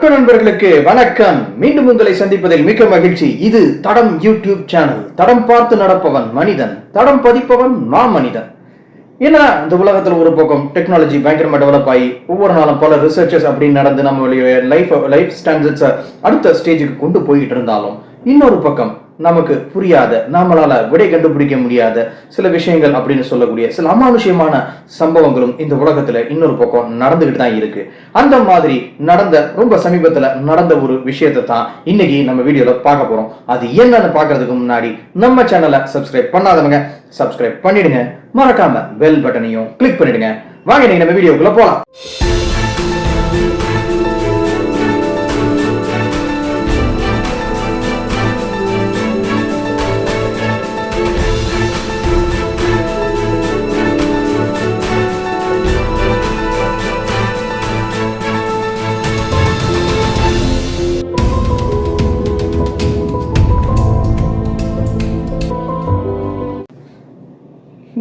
நண்பர்களுக்கு வணக்கம். மீண்டும் உங்களை சந்திப்பதில் மிக்க மகிழ்ச்சி. இது தடம் யூடியூப் சேனல். தடம் பார்த்து நடப்பவன் மனிதன். தடம் பதிப்பவன் நான் மனிதன் ஏன்னா இந்த உலகத்துல ஒரு பக்கம் டெக்னாலஜி பயங்கரமா டெவலப் ஆகி ஒவ்வொரு நாளும் பல ரிசர்ச்சஸ் அப்படின்னு நடந்து நம்மளுடைய லைஃப் லைஃப் ஸ்டாண்டர்ட்ஸை அடுத்த ஸ்டேஜுக்கு கொண்டு போயிட்டு இருந்தாலும் இன்னொரு பக்கம் நமக்கு புரியாத நம்மளால விடை கண்டுபிடிக்க முடியாத சில விஷயங்கள் அப்படின்னு சொல்லக்கூடிய சில அமானுஷ்யமான சம்பவங்களும் இந்த உலகத்துல இன்னொரு பக்கம் நடந்துகிட்டு தான் இருக்கு. அந்த மாதிரி நடந்த ரொம்ப சமீபத்துல நடந்த ஒரு விஷயத்தை தான் இன்னைக்கு நம்ம வீடியோல பார்க்க போறோம். அது என்னன்னு பாக்குறதுக்கு முன்னாடி நம்ம சேனலை சப்ஸ்கிரைப் பண்ணாதவங்க சப்ஸ்கிரைப் பண்ணிடுங்க. மறக்காம பெல் பட்டனையும் கிளிக் பண்ணிடுங்க. வாங்க நீங்க நம்ம வீடியோக்குள்ள போலாம்.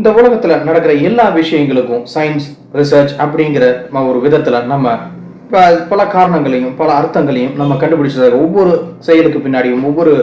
இந்த உலகத்துல நடக்கிற எல்லா விஷயங்களுக்கும் சயின்ஸ் ரிசர்ச் அப்படிங்கிற ஒரு விதத்துல நம்ம பல காரணங்களையும் பல அர்த்தங்களையும் நம்ம கண்டுபிடிச்சதாக ஒவ்வொரு செயலுக்கு பின்னாடியும் ஒவ்வொரு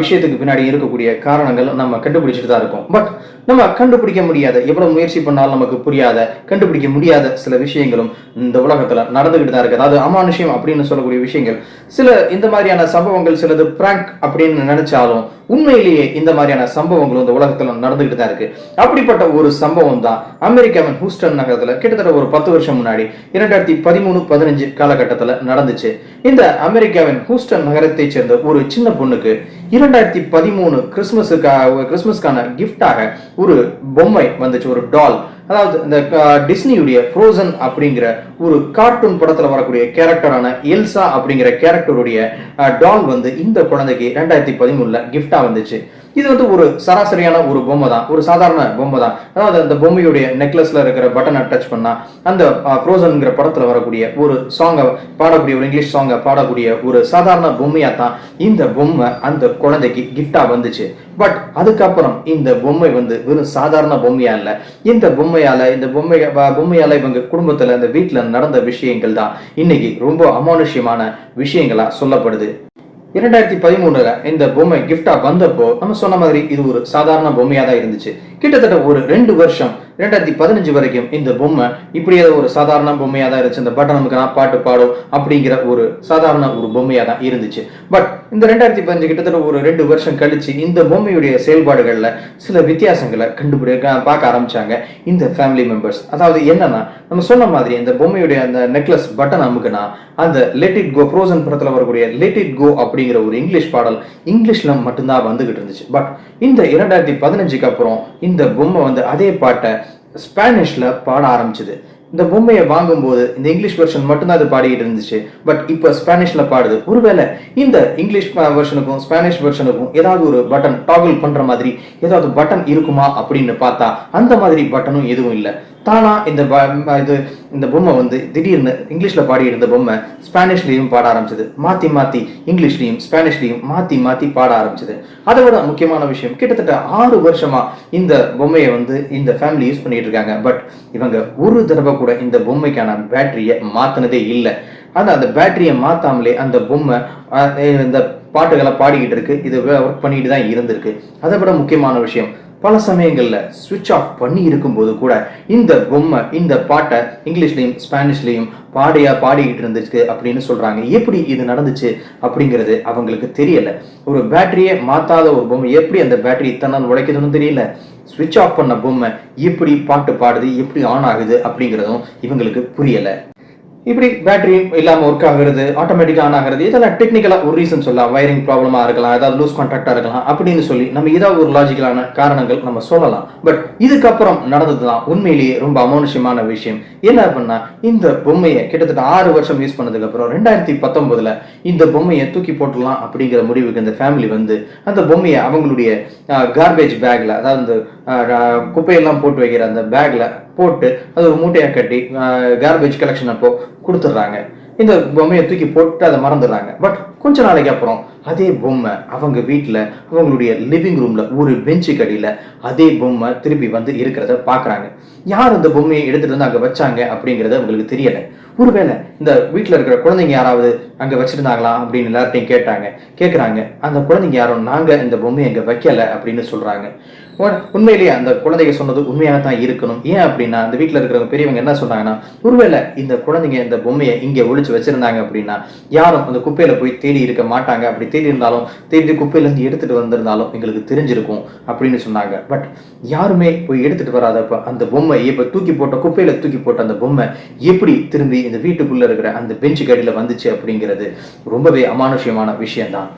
விஷயத்துக்கு பின்னாடியும் இருக்கக்கூடிய காரணங்கள் நம்ம கண்டுபிடிச்சிட்டு தான் இருக்கோம். பட் நம்ம கண்டுபிடிக்க முடியாத எவ்வளவு முயற்சி பண்ணாலும் நமக்கு புரியாத கண்டுபிடிக்க முடியாத சில விஷயங்களும் இந்த உலகத்துல நடந்துகிட்டு தான் இருக்கு. அதாவது அமானுஷ்யம் அப்படின்னு சொல்லக்கூடிய விஷயங்கள். சில இந்த மாதிரியான சம்பவங்கள் சிலது பிராங்க் அப்படின்னு நினைச்சாலும் உண்மையிலேயே இந்த மாதிரியான சம்பவங்களும் இந்த உலகத்துல நடந்துகிட்டு தான் இருக்கு. அப்படிப்பட்ட ஒரு சம்பவம் தான் அமெரிக்காவின் ஹூஸ்டன் நகரத்துல கிட்டத்தட்ட ஒரு பத்து வருஷம் முன்னாடி இரண்டாயிரத்தி பதிமூணு பதினஞ்சு காலகட்டத்துல நடந்துச்சு. இந்த அமெரிக்காவின் ஹூஸ்டன் நகரத்தை சேர்ந்த ஒரு சின்ன பொண்ணுக்கு இரண்டாயிரத்தி பதிமூணு கிறிஸ்துமஸுக்கா கிறிஸ்துமஸ்க்கான கிஃப்டாக ஒரு பொம்மை வந்துச்சு ஒரு டால் அதாவது இந்த டிஸ்னியுடைய ஃப்ரோசன் அப்படிங்கிற ஒரு கார்ட்டூன் படத்துல வரக்கூடிய கேரக்டரான எல்சா அப்படிங்கிற கேரக்டருடைய டால் வந்து இந்த குழந்தைக்கு ரெண்டாயிரத்தி பதிமூணுல கிஃப்டா வந்துச்சு. இது வந்து ஒரு சராசரியான ஒரு பொம்மை தான். ஒரு சாதாரண பொம்மை தான். அதாவது அந்த பொம்மையுடைய நெக்லஸ்ல இருக்கிற பட்டனை டச் பண்ணா அந்த ஃப்ரோசன்ங்கிற படத்துல வரக்கூடிய ஒரு சாங்கை பாடக்கூடிய ஒரு இங்கிலீஷ் சாங்கை பாடக்கூடிய ஒரு சாதாரண பொம்மையா தான் இந்த பொம்மை அந்த குழந்தைக்கு கிஃப்டா வந்துச்சு. பட் அதுக்கப்புறம் இந்த பொம்மை வந்து வெறும் சாதாரண பொம்மையா இல்லை. இந்த பொம்மையால இந்த பொம்மை பொம்மையால் பொம்மையால இவங்க குடும்பத்துல இந்த வீட்டுல நடந்த விஷயங்கள் தான் இன்னைக்கு ரொம்ப அமானுஷ்யமான விஷயங்களா சொல்லப்படுது. இரண்டாயிரத்தி பதிமூணுல இந்த பொம்மை கிஃப்டா வந்தப்போ நம்ம சொன்ன மாதிரி இது ஒரு சாதாரண பொம்மையா தான் இருந்துச்சு. கிட்டத்தட்ட ஒரு ரெண்டு வருஷம் ரெண்டாயிரத்தி பதினஞ்சு வரைக்கும் இந்த பொம்மை இப்படியே ஒரு சாதாரண பொம்மையாக தான் இருந்துச்சு. இந்த பட்டன் நமக்கு நான் பாட்டு பாடும் அப்படிங்கிற ஒரு சாதாரண ஒரு பொம்மையாக தான் இருந்துச்சு. பட் இந்த ரெண்டாயிரத்தி பதினஞ்சு கிட்டத்தட்ட ஒரு ரெண்டு வருஷம் கழிச்சு இந்த பொம்மையுடைய செயல்பாடுகளில் சில வித்தியாசங்களை கண்டுபிடி பார்க்க ஆரம்பிச்சாங்க இந்த ஃபேமிலி மெம்பர்ஸ் அதாவது என்னன்னா நம்ம சொன்ன மாதிரி இந்த பொம்மையுடைய அந்த நெக்லஸ் பட்டன் அமுக்குனா அந்த லெட் இட் கோ ஃப்ரோசன் படத்தில் வரக்கூடிய லெட் இட் கோ அப்படிங்கிற ஒரு இங்கிலீஷ் பாடல் இங்கிலீஷில் மட்டும்தான் வந்துகிட்டு இருந்துச்சு. பட் இந்த இரண்டாயிரத்தி பதினஞ்சுக்கு அப்புறம் இந்த பொம்மை வந்து அதே பாட்டை ஸ்பானிஷ்ல பாட ஆரம்பிச்சது. இந்த பொம்மையை வாங்கும்போது இந்த இங்கிலீஷ் வெர்ஷன் மட்டும்தான் அது பாடிக்கிட்டு இருந்துச்சு. பட் இப்போ ஸ்பானிஷ்ல பாடுது. ஒருவேளை இந்த இங்கிலீஷ் வெர்ஷனுக்கும் ஸ்பானிஷ் வெர்ஷனுக்கும் ஏதாவது ஒரு பட்டன் டாகிள் பண்ற மாதிரி ஏதாவது பட்டன் இருக்குமா அப்படின்னு பார்த்தா அந்த மாதிரி பட்டனும் எதுவும் இல்லை. தானா இந்த இது இந்த பொம்மை வந்து திடீர்னு இங்கிலீஷில் பாடிட்டு இருந்த பொம்மை ஸ்பானிஷ்லேயும் பாட ஆரம்பிச்சது. மாற்றி மாற்றி இங்கிலீஷ்லேயும் ஸ்பானிஷ்லேயும் மாற்றி மாற்றி பாட ஆரம்பிச்சது. அதை விட முக்கியமான விஷயம் கிட்டத்தட்ட ஆறு வருஷமாக இந்த பொம்மையை வந்து இந்த ஃபேமிலி யூஸ் பண்ணிட்டு இருக்காங்க பட் இவங்க ஒரு தடவை கூட இந்த பொம்மைக்கான பேட்டரியை மாற்றினதே இல்லை. ஆனால் அந்த பேட்டரியை மாற்றாமலே அந்த பொம்மை இந்த பாட்டுகளை பாடிக்கிட்டு இருக்கு இது ஒர்க் பண்ணிட்டு தான் இருந்திருக்கு. அதை விட முக்கியமான விஷயம் பல சமயங்களில் சுவிட்ச் ஆஃப் பண்ணி இருக்கும்போது கூட இந்த பொம்மை இந்த பாட்டை இங்கிலீஷ்லேயும் ஸ்பானிஷ்லேயும் பாடியா பாடிக்கிட்டு இருந்துச்சு அப்படின்னு சொல்கிறாங்க எப்படி இது நடந்துச்சு அப்படிங்கிறது அவங்களுக்கு தெரியலை. ஒரு பேட்டரியே மாற்றாத ஒரு பொம்மை எப்படி அந்த பேட்டரி இத்தனை நாள் உழைக்குதுன்னு தெரியல. சுவிட்ச் ஆஃப் பண்ண பொம்மை எப்படி பாட்டு பாடுது எப்படி ஆன் ஆகுது அப்படிங்கிறதும் இவங்களுக்கு புரியலை. இப்படி பேட்டரி இல்லாமல் ஒர்க் ஆகுறது ஆட்டோமேட்டிக்காக ஆன் ஆகுறது இதெல்லாம் டெக்னிக்கலாக ஒரு ரீசன் சொல்லலாம். வயரிங் ப்ராப்ளமாக இருக்கலாம் ஏதாவது லூஸ் கான்டாக்டாக இருக்கலாம். அப்படின்னு சொல்லி நம்ம ஏதாவது ஒரு லாஜிக்கலான காரணங்கள் நம்ம சொல்லலாம். பட் இதுக்கப்புறம் நடந்தது தான் உண்மையிலேயே ரொம்ப அமானுஷ்யமான விஷயம். என்ன அப்படின்னா இந்த பொம்மையை கிட்டத்தட்ட ஆறு வருஷம் யூஸ் பண்ணதுக்கப்புறம் ரெண்டாயிரத்தி பத்தொன்பதில் இந்த பொம்மையை தூக்கி போட்டுடலாம் அப்படிங்கிற முடிவுக்கு இந்த ஃபேமிலி வந்து அந்த பொம்மையை அவங்களுடைய கார்பேஜ் பேக்கில் அதாவது இந்த குப்பையெல்லாம் போட்டு வைக்கிற அந்த பேக்கில் போட்டு அது ஒரு மூட்டையாக கட்டி கார்பேஜ் கலெக்ஷன் அப்போ கொடுத்துட்றாங்க. இந்த பொம்மையை தூக்கி போட்டு அதை மறந்துடுறாங்க. பட் கொஞ்ச நாளைக்கு அப்புறம் அதே பொம்மை அவங்க வீட்டில் அவங்களுடைய லிவிங் ரூம்ல ஒரு பெஞ்சு கடியில் அதே பொம்மை திருப்பி வந்து இருக்கிறத பார்க்குறாங்க யார் அந்த பொம்மையை எடுத்துட்டு வந்து அங்கே வச்சாங்க அப்படிங்கிறத அவங்களுக்கு தெரியல. ஒருவேளை இந்த வீட்டில் இருக்கிற குழந்தைங்க யாராவது அங்கே வச்சிருந்தாங்களா அப்படின்னு எல்லார்ட்டையும் கேட்டாங்க. கேட்குறாங்க அந்த குழந்தைங்க யாரும் நாங்கள் இந்த பொம்மையை அங்கே வைக்கலை அப்படின்னு சொல்கிறாங்க உண்மையிலேயே அந்த குழந்தைங்க சொன்னது உண்மையாக தான் இருக்கணும். ஏன் அப்படின்னா அந்த வீட்டில் இருக்கிறவங்க பெரியவங்க என்ன சொன்னாங்கன்னா ஒருவேளை இந்த குழந்தைங்க இந்த பொம்மையை இங்கே ஒழிச்சு வச்சிருந்தாங்க அப்படின்னா யாரும் அந்த குப்பையில் போய் தேடி இருக்க மாட்டாங்க. அப்படி தேடி இருந்தாலும் தேடி குப்பையிலேருந்து எடுத்துகிட்டு வந்திருந்தாலும் எங்களுக்கு தெரிஞ்சிருக்கும் அப்படின்னு சொன்னாங்க. பட் யாருமே போய் எடுத்துகிட்டு வராதப்ப அந்த பொம்மை இப்போ தூக்கி போட்ட குப்பையில் தூக்கி போட்ட அந்த பொம்மை எப்படி திரும்பி இந்த வீட்டுக்குள்ளே இருக்கிற அந்த பெஞ்சு கடியில வந்துச்சு அப்படிங்கிறது ரொம்பவே அமானுஷ்யமான விஷயம்தான்.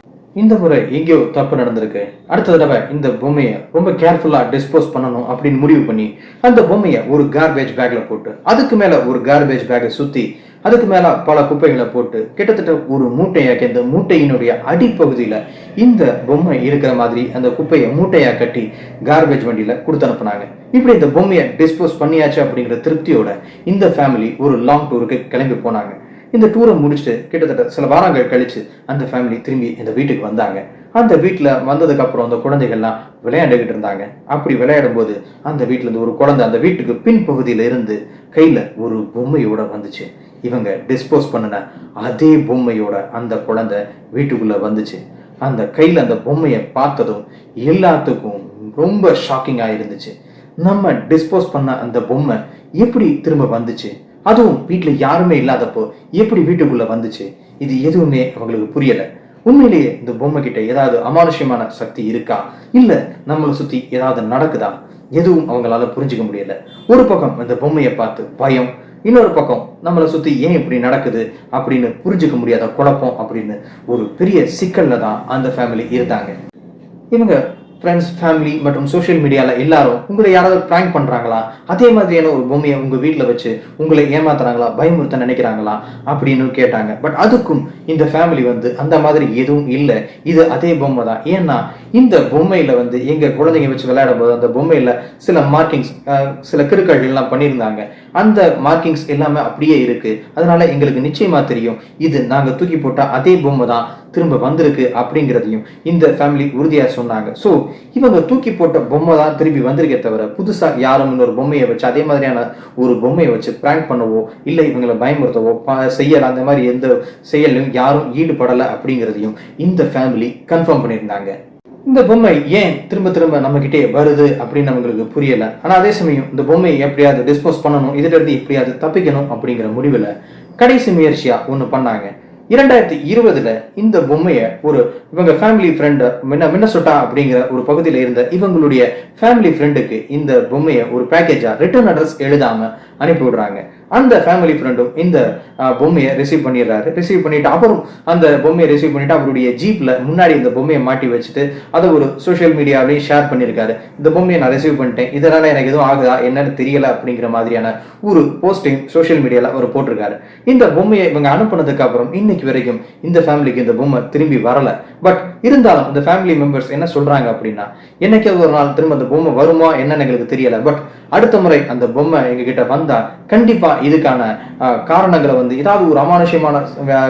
இந்த முறை எங்கேயோ தப்பு நடந்திருக்கு. அடுத்த தடவை இந்த பொம்மையை ரொம்ப கேர்ஃபுல்லாக டிஸ்போஸ் பண்ணணும் அப்படின்னு முடிவு பண்ணி அந்த பொம்மையை ஒரு கார்பேஜ் பேக்ல போட்டு அதுக்கு மேல ஒரு கார்பேஜ் பேக்கை சுற்றி அதுக்கு மேல பல குப்பைகளை போட்டு கிட்டத்தட்ட ஒரு மூட்டையாக்கி அந்த மூட்டையினுடைய அடிப்பகுதியில இந்த பொம்மை இருக்கிற மாதிரி அந்த குப்பையை மூட்டையா கட்டி கார்பேஜ் வண்டியில கொடுத்து அனுப்புனாங்க. இப்படி இந்த பொம்மையை டிஸ்போஸ் பண்ணியாச்சு அப்படிங்கிற திருப்தியோட இந்த ஃபேமிலி ஒரு லாங் டூருக்கு கிளம்பி போனாங்க. இந்த டூரை முடிச்சுட்டு கிட்டத்தட்ட சில வாரங்கள் கழிச்சு அந்த ஃபேமிலி திரும்பி இந்த வீட்டுக்கு வந்தாங்க. அந்த வீட்டில் வந்ததுக்கு அப்புறம் அந்த குழந்தைகள்லாம் விளையாண்டுகிட்டு இருந்தாங்க. அப்படி விளையாடும் போது அந்த வீட்டிலேருந்து ஒரு குழந்தை அந்த வீட்டுக்கு பின்பகுதியில் இருந்து கையில ஒரு பொம்மையோட வந்துச்சு. இவங்க டிஸ்போஸ் பண்ணின அதே பொம்மையோட அந்த குழந்தை வீட்டுக்குள்ளே வந்துச்சு. அந்த கையில் அந்த பொம்மையை பார்த்ததும் எல்லாத்துக்கும் ரொம்ப ஷாக்கிங்காக இருந்துச்சு. நம்ம டிஸ்போஸ் பண்ண அந்த பொம்மை எப்படி திரும்ப வந்துச்சு? அதுவும் வீட்டில் யாருமே இல்லாதப்போ எப்படி வீட்டுக்குள்ளே வந்துச்சு? இது எதுவுமே அவங்களுக்கு புரியலை. உண்மையிலேயே இந்த பொம்மை கிட்ட ஏதாவது அமானுஷ்யமான சக்தி இருக்கா? இல்லை நம்மளை சுற்றி ஏதாவது நடக்குதா? எதுவும் அவங்களால புரிஞ்சுக்க முடியல. ஒரு பக்கம் இந்த பொம்மையை பார்த்து பயம் இன்னொரு பக்கம் நம்மளை சுத்தி ஏன் இப்படி நடக்குது அப்படின்னு புரிஞ்சுக்க முடியாத குழப்பம் அப்படின்னு ஒரு பெரிய சிக்கல்ல தான் அந்த ஃபேமிலி இருந்தாங்க. இவங்க ஃப்ரெண்ட்ஸ் ஃபேமிலி மற்றும் சோஷியல் மீடியாவில் எல்லாரும் உங்களை யாராவது ப்ராங்க் பண்ணுறாங்களா அதே மாதிரியான ஒரு பொம்மையை உங்கள் வீட்டில் வச்சு உங்களை ஏமாத்துறாங்களா? பயமுறுத்த நினைக்கிறாங்களா? அப்படின்னு கேட்டாங்க. பட் அதுக்கும் இந்த ஃபேமிலி வந்து அந்த மாதிரி எதுவும் இல்லை. இது அதே பொம்மை தான். ஏன்னா இந்த பொம்மையில் வந்து எங்கள் குழந்தைங்க வச்சு விளையாடும் போது அந்த பொம்மையில் சில மார்க்கிங்ஸ் சில கிறுக்கள் எல்லாம் பண்ணியிருந்தாங்க. அந்த மார்க்கிங்ஸ் எல்லாமே அப்படியே இருக்குது அதனால எங்களுக்கு நிச்சயமாக தெரியும். இது நாங்கள் தூக்கி போட்ட அதே பொம்மை தான். திரும்ப வந்திருக்கு அப்படிங்கிறதையும் இந்த ஃபேமிலி உறுதியாக சொன்னாங்க. ஸோ இவங்க தூக்கி போட்ட பொம்மை தான் திரும்பி வந்திருக்கே தவிர புதுசாக யாரும் இன்னொரு பொம்மையை வச்சு அதே மாதிரியான ஒரு பொம்மையை வச்சு பிராங்க் பண்ணவோ இல்லை இவங்களை பயமுறுத்தவோ செய்யலை செய்யல அந்த மாதிரி எந்த செயலையும் யாரும் ஈடுபடலை அப்படிங்கிறதையும் இந்த ஃபேமிலி கன்ஃபார்ம் பண்ணியிருந்தாங்க. இந்த பொம்மை ஏன் திரும்ப திரும்ப நம்ம கிட்டே வருது அப்படின்னு அவங்களுக்கு புரியல. ஆனா அதே சமயம் இந்த பொம்மையை எப்படியாவது டிஸ்போஸ் பண்ணணும் இதுல இருந்து எப்படியாவது தப்பிக்கணும் அப்படிங்கிற முடிவுல கடைசி முயற்சியா ஒண்ணு பண்ணாங்க. இரண்டாயிரத்தி இருபதுல இந்த பொம்மையை ஒரு இவங்க ஃபேமிலி ஃப்ரெண்ட் மின்ன மின்னசொட்டா அப்படிங்கிற ஒரு பகுதியில இருந்த இவங்களுடைய ஃபேமிலி ஃப்ரெண்டுக்கு இந்த பொம்மையை ஒரு பேக்கேஜா ரிட்டர்ன் அட்ரஸ் எழுதாம அனுப்பி விடுறாங்க அந்த ஃபேமிலி ஃப்ரெண்டும் இந்த பொம்மையை ரிசீவ் பண்ணிடுறாரு. ரிசீவ் பண்ணிட்டு அப்புறம் அந்த பொம்மையை ரிசீவ் பண்ணிட்டு அவருடைய ஜீப்ல முன்னாடி இந்த பொம்மையை மாட்டி வச்சுட்டு அதை ஒரு சோஷியல் மீடியாவிலேயே ஷேர் பண்ணியிருக்காரு இந்த பொம்மையை நான் ரிசீவ் பண்ணிட்டேன். இதனால எனக்கு எதுவும் ஆகுதா? என்னன்னு தெரியல அப்படிங்கிற மாதிரியான ஒரு போஸ்டிங் சோஷியல் மீடியால அவர் போட்டிருக்காரு. இந்த பொம்மையை இவங்க அனுப்புனதுக்கு அப்புறம் இன்னைக்கு வரைக்கும் இந்த ஃபேமிலிக்கு இந்த பொம்மை திரும்பி வரல. பட் இருந்தாலும் இந்த ஃபேமிலி மெம்பர்ஸ் என்ன சொல்றாங்க அப்படின்னா என்னைக்காவது ஒரு நாள் திரும்ப அந்த பொம்மை வருமா? என்னன்னு எங்களுக்கு தெரியல. பட் அடுத்த முறை அந்த பொம்மை எங்ககிட்ட வந்தா கண்டிப்பா இதுக்கான காரணங்களை வந்து ஏதாவது ஒரு அமானுஷ்யமான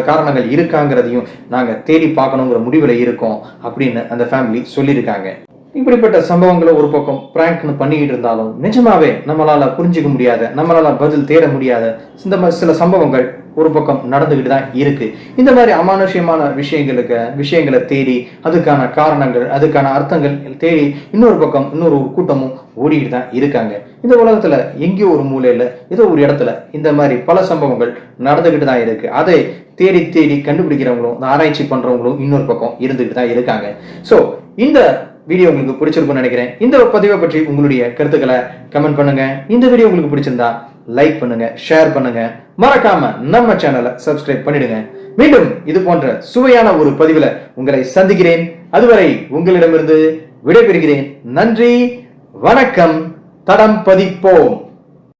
காரணங்கள் இருக்காங்கிறதையும் நாங்க தேடி பார்க்கணுங்கிற முடிவில் இருக்கோம் அப்படின்னு அந்த ஃபேமிலி சொல்லியிருக்காங்க. இப்படிப்பட்ட சம்பவங்களை ஒரு பக்கம் பிராங்க்னு பண்ணிக்கிட்டு இருந்தாலும் நிஜமாவே நம்மளால புரிஞ்சுக்க முடியாத நம்மளால பதில் தேட முடியாத இந்த சில சம்பவங்கள் ஒரு பக்கம் நடந்துக்கிட்டு தான் இருக்கு. இந்த மாதிரி அமானுஷ்யமான விஷயங்களுக்கு விஷயங்களை தேடி அதுக்கான காரணங்கள் அதுக்கான அர்த்தங்கள் தேடி இன்னொரு பக்கம் இன்னொரு கூட்டமும் ஓடிக்கிட்டு தான் இருக்காங்க. இந்த உலகத்துல எங்கேயோ ஒரு மூலையில ஏதோ ஒரு இடத்துல இந்த மாதிரி பல சம்பவங்கள் நடந்துக்கிட்டு தான் இருக்கு. அதை தேடி தேடி கண்டுபிடிக்கிறவங்களும் ஆராய்ச்சி பண்றவங்களும் இன்னொரு பக்கம் இருந்துகிட்டு தான் இருக்காங்க. ஸோ இந்த வீடியோ உங்களுக்கு பிடிச்சிருக்கும்னு நினைக்கிறேன். இந்த பதிவை பற்றி உங்களுடைய கருத்துக்களை கமெண்ட் பண்ணுங்க. இந்த வீடியோ உங்களுக்கு பிடிச்சிருந்தா லைக் பண்ணுங்க ஷேர் பண்ணுங்க. மறக்காம நம்ம சேனலை சப்ஸ்கிரைப் பண்ணிடுங்க. மீண்டும் இது போன்ற சுவையான ஒரு பதிவுல உங்களை சந்திக்கிறேன். அதுவரை உங்களிடமிருந்து விடைபெறுகிறேன். நன்றி வணக்கம் தடம் பதிப்போம்.